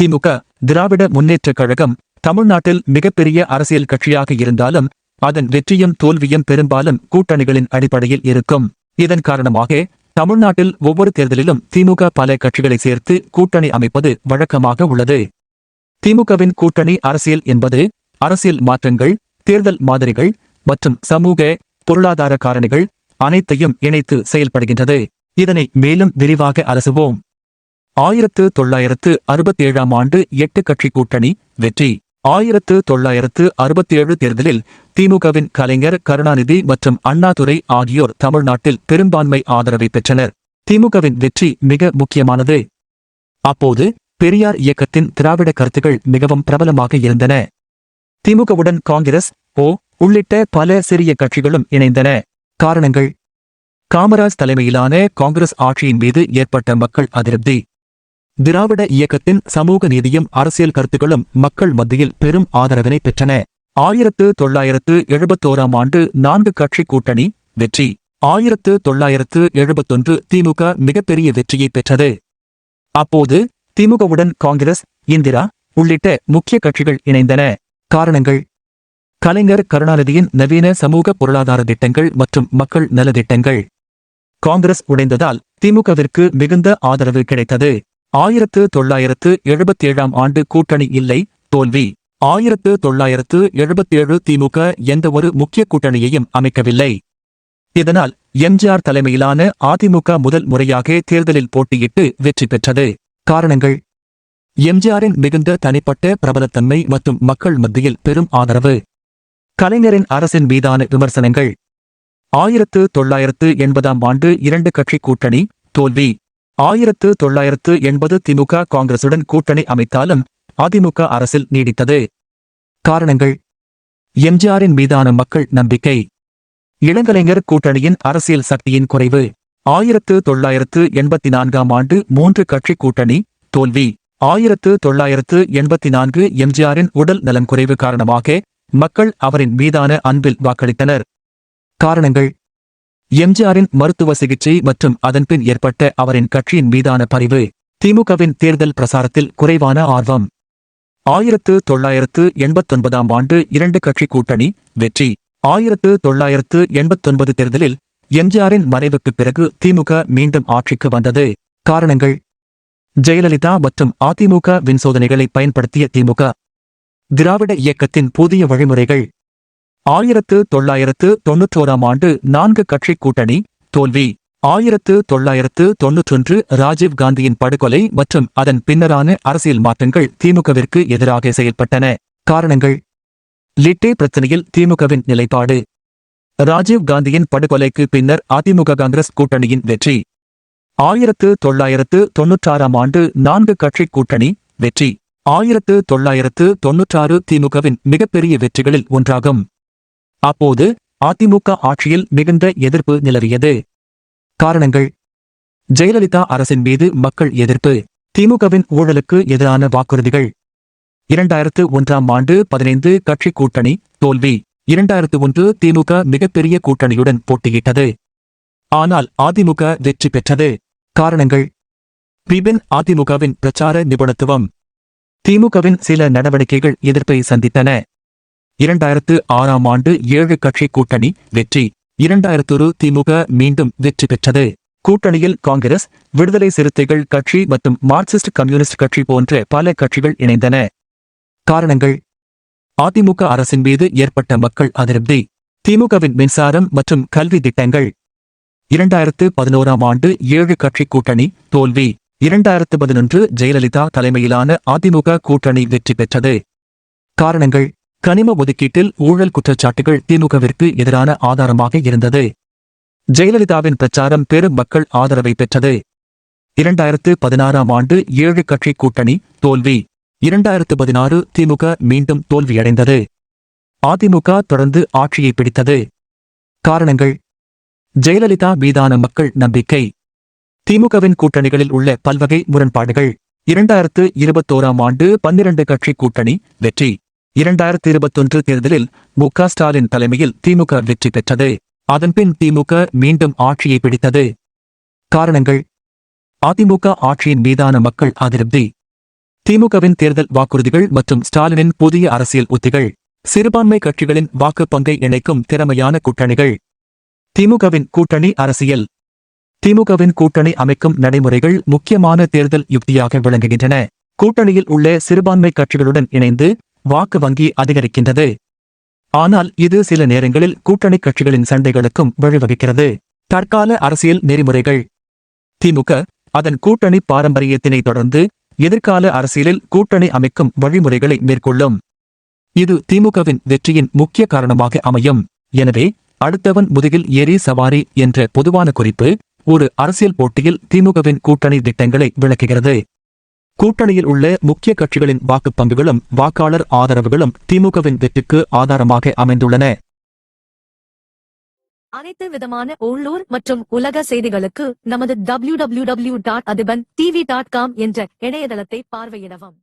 திமுக திராவிட முன்னேற்றக் கழகம் தமிழ்நாட்டில் மிகப்பெரிய அரசியல் கட்சியாக இருந்தாலும் அதன் வெற்றியும் தோல்வியும் பெரும்பாலும் கூட்டணிகளின் அடிப்படையில் இருக்கும். இதன் காரணமாக தமிழ்நாட்டில் ஒவ்வொரு தேர்தலிலும் திமுக பல கட்சிகளை சேர்த்து கூட்டணி அமைப்பது வழக்கமாக உள்ளது. திமுகவின் கூட்டணி அரசியல் என்பது அரசியல் மாற்றங்கள் தேர்தல் மாதிரிகள் மற்றும் சமூக பொருளாதார காரணிகள் அனைத்தையும் இணைத்து செயல்படுகின்றது. இதனை மேலும் விரிவாக அலசுவோம். ஆயிரத்து தொள்ளாயிரத்து அறுபத்தேழாம் ஆண்டு எட்டு கட்சி கூட்டணி வெற்றி. ஆயிரத்து தொள்ளாயிரத்து அறுபத்தேழு தேர்தலில் திமுகவின் கலைஞர் கருணாநிதி மற்றும் அண்ணாதுரை ஆகியோர் தமிழ்நாட்டில் பெரும்பான்மை ஆதரவை பெற்றனர். திமுகவின் வெற்றி மிக முக்கியமானது. அப்போது பெரியார் இயக்கத்தின் திராவிட கருத்துகள் மிகவும் பிரபலமாக இருந்தன. திமுகவுடன் காங்கிரஸ் ஓ உள்ளிட்ட பல சிறிய கட்சிகளும் இணைந்தன. காரணங்கள். காமராஜ் தலைமையிலான காங்கிரஸ் ஆட்சியின் மீது ஏற்பட்ட மக்கள் அதிருப்தி. திராவிட இயக்கத்தின் சமூக நீதியும் அரசியல் கருத்துக்களும் மக்கள் மத்தியில் பெரும் ஆதரவினை பெற்றன. ஆயிரத்து தொள்ளாயிரத்து எழுபத்தோராம் ஆண்டு நான்கு கட்சி கூட்டணி வெற்றி. ஆயிரத்து தொள்ளாயிரத்து எழுபத்தொன்று திமுக மிகப்பெரிய வெற்றியை பெற்றது. அப்போது திமுகவுடன் காங்கிரஸ் இந்திரா உள்ளிட்ட முக்கிய கட்சிகள் இணைந்தன. காரணங்கள். கலைஞர் கருணாநிதியின் நவீன சமூக பொருளாதார திட்டங்கள் மற்றும் மக்கள் நலத்திட்டங்கள். காங்கிரஸ் உடைந்ததால் திமுகவிற்கு மிகுந்த ஆதரவு கிடைத்தது. ஆயிரத்து தொள்ளாயிரத்து எழுபத்தேழாம் ஆண்டு கூட்டணி இல்லை தோல்வி. ஆயிரத்து தொள்ளாயிரத்து எழுபத்தேழு திமுக எந்தவொரு முக்கிய கூட்டணியையும் அமைக்கவில்லை. இதனால் எம்ஜிஆர் தலைமையிலான அதிமுக முதல் முறையாக தேர்தலில் போட்டியிட்டு வெற்றி பெற்றது. காரணங்கள்? எம்ஜிஆரின் மிகுந்த தனிப்பட்ட பிரபலத்தன்மை மற்றும் மக்கள் மத்தியில் பெரும் ஆதரவு. கலைஞரின் அரசின் மீதான விமர்சனங்கள். ஆயிரத்து தொள்ளாயிரத்து எண்பதாம் ஆண்டு இரண்டு கட்சி கூட்டணி தோல்வி. ஆயிரத்து தொள்ளாயிரத்து எண்பது திமுக காங்கிரசுடன் கூட்டணி அமைத்தாலும் அதிமுக அரசில் நீடித்தது. காரணங்கள். எம்ஜிஆரின் மீதான மக்கள் நம்பிக்கை. இளங்கலைஞர் கூட்டணியின் அரசியல் சக்தியின் குறைவு. ஆயிரத்து தொள்ளாயிரத்து எண்பத்தி நான்காம் ஆண்டு மூன்று கட்சி கூட்டணி தோல்வி. ஆயிரத்து தொள்ளாயிரத்து எண்பத்தி நான்கு எம்ஜிஆரின் உடல் நலன் குறைவு காரணமாக மக்கள் அவரின் மீதான அன்பில் வாக்களித்தனர். காரணங்கள். எம்ஜிஆரின் மருத்துவ சிகிச்சை மற்றும் அதன்பின் ஏற்பட்ட அவரின் கட்சியின் மீதான பரிவு திமுகவின் தேர்தல் பிரசாரத்தில் குறைவான ஆர்வம். ஆயிரத்து தொள்ளாயிரத்து எண்பத்தொன்பதாம் ஆண்டு இரண்டு கட்சி கூட்டணி வெற்றி. ஆயிரத்து தொள்ளாயிரத்து எண்பத்தொன்பது தேர்தலில் எம்ஜிஆரின் மறைவுக்குப் பிறகு திமுக மீண்டும் ஆட்சிக்கு வந்தது. காரணங்கள்? ஜெயலலிதா மற்றும் அதிமுக வின்சோதனைகளை பயன்படுத்திய திமுக. திராவிட இயக்கத்தின் புதிய வழிமுறைகள். ஆயிரத்து தொள்ளாயிரத்து தொன்னூற்றோராம் ஆண்டு நான்கு கட்சி கூட்டணி தோல்வி. ஆயிரத்து தொள்ளாயிரத்து தொன்னூற்றொன்று ராஜீவ் காந்தியின் படுகொலை மற்றும் அதன் பின்னரான அரசியல் மாற்றங்கள் திமுகவிற்கு எதிராக செயல்பட்டன. காரணங்கள்? லிட்டே பிரச்சனையில் திமுகவின் நிலைப்பாடு. ராஜீவ் காந்தியின் படுகொலைக்கு பின்னர் அதிமுக காங்கிரஸ் கூட்டணியின் வெற்றி. ஆயிரத்து தொள்ளாயிரத்து தொன்னூற்றாறாம் ஆண்டு நான்கு கட்சி கூட்டணி வெற்றி. ஆயிரத்து தொள்ளாயிரத்து தொன்னூற்றாறு திமுகவின் மிகப்பெரிய வெற்றிகளில் ஒன்றாகும். அப்போது அதிமுக ஆட்சியில் மிகுந்த எதிர்ப்பு நிலவியது. காரணங்கள். ஜெயலலிதா அரசின் மீது மக்கள் எதிர்ப்பு. திமுகவின் ஊழலுக்கு எதிரான வாக்குறுதிகள். இரண்டாயிரத்து ஒன்றாம் ஆண்டு பதினைந்து கட்சி கூட்டணி தோல்வி. இரண்டாயிரத்து ஒன்று திமுக மிகப்பெரிய கூட்டணியுடன் போட்டியிட்டது. ஆனால் அதிமுக வெற்றி பெற்றது. காரணங்கள். பிபின் அதிமுகவின் பிரச்சார நிபுணத்துவம். திமுகவின் சில நடவடிக்கைகள் எதிர்ப்பை சந்தித்தன. இரண்டாயிரத்து ஆறாம் ஆண்டு ஏழு கட்சி கூட்டணி வெற்றி. இரண்டாயிரத்தொரு திமுக மீண்டும் வெற்றி பெற்றது. கூட்டணியில் காங்கிரஸ் விடுதலை சிறுத்தைகள் கட்சி மற்றும் மார்க்சிஸ்ட் கம்யூனிஸ்ட் கட்சி போன்ற பல கட்சிகள் இணைந்தன. காரணங்கள்? அதிமுக அரசின் மீது ஏற்பட்ட மக்கள் அதிருப்தி. திமுகவின் மின்சாரம் மற்றும் கல்வி திட்டங்கள். இரண்டாயிரத்து பதினோராம் ஆண்டு ஏழு கட்சி கூட்டணி தோல்வி. இரண்டாயிரத்து பதினொன்று ஜெயலலிதா தலைமையிலான அதிமுக கூட்டணி வெற்றி பெற்றது. காரணங்கள்? கனிம ஒதுக்கீட்டில் ஊழல் குற்றச்சாட்டுகள் திமுகவிற்கு எதிரான ஆதாரமாக இருந்தது. ஜெயலலிதாவின் பிரச்சாரம் பெரும் மக்கள் ஆதரவை பெற்றது. இரண்டாயிரத்து பதினாறாம் ஆண்டு ஏழு கட்சி கூட்டணி தோல்வி. இரண்டாயிரத்து பதினாறு திமுக மீண்டும் தோல்வியடைந்தது. அதிமுக தொடர்ந்து ஆட்சியை பிடித்தது. காரணங்கள். ஜெயலலிதா மீதான மக்கள் நம்பிக்கை. திமுகவின் கூட்டணிகளில் உள்ள பல்வகை முரண்பாடுகள். இரண்டாயிரத்து இருபத்தோராம் ஆண்டு பன்னிரண்டு கட்சி கூட்டணி வெற்றி. இரண்டாயிரத்தி இருபத்தொன்று தேர்தலில் மு க ஸ்டாலின் தலைமையில் திமுக வெற்றி பெற்றது. அதன்பின் திமுக மீண்டும் ஆட்சியை பிடித்தது. காரணங்கள். அதிமுக ஆட்சியின் மீதான மக்கள் அதிருப்தி. திமுகவின் தேர்தல் வாக்குறுதிகள் மற்றும் ஸ்டாலினின் புதிய அரசியல் உத்திகள். சிறுபான்மை கட்சிகளின் வாக்கு பங்கை இணைக்கும் திறமையான கூட்டணிகள். திமுகவின் கூட்டணி அரசியல். திமுகவின் கூட்டணி அமைக்கும் நடைமுறைகள் முக்கியமான தேர்தல் யுக்தியாக விளங்குகின்றன. கூட்டணியில் உள்ள சிறுபான்மை கட்சிகளுடன் இணைந்து வாக்கு வங்கி அதிகரிக்கின்றது. ஆனால் இது சில நேரங்களில் கூட்டணி கட்சிகளின் சண்டைகளுக்கும் வழிவகுக்கிறது. தற்கால அரசியல் நெறிமுறைகள். திமுக அதன் கூட்டணி பாரம்பரியத்தினை தொடர்ந்து எதிர்கால அரசியலில் கூட்டணி அமைக்கும் வழிமுறைகளை மேற்கொள்ளும். இது திமுகவின் வெற்றியின் முக்கிய காரணமாக அமையும். எனவே அடுத்தவன் முதுகில் ஏறி சவாரி என்ற பொதுவான குறிப்பு ஒரு அரசியல் போட்டியில் திமுகவின் கூட்டணி திட்டங்களை விளக்குகிறது. கூட்டணியில் உள்ள முக்கிய கட்சிகளின் வாக்குப் பங்குகளும் வாக்காளர் ஆதரவுகளும் திமுகவின் வெற்றிக்கு ஆதாரமாக அமைந்துள்ளன. அனைத்து விதமான உள்ளூர் மற்றும் உலக செய்திகளுக்கு நமது W W W dot Athiban TV dot com என்ற இணையதளத்தை பார்வையிடவும்.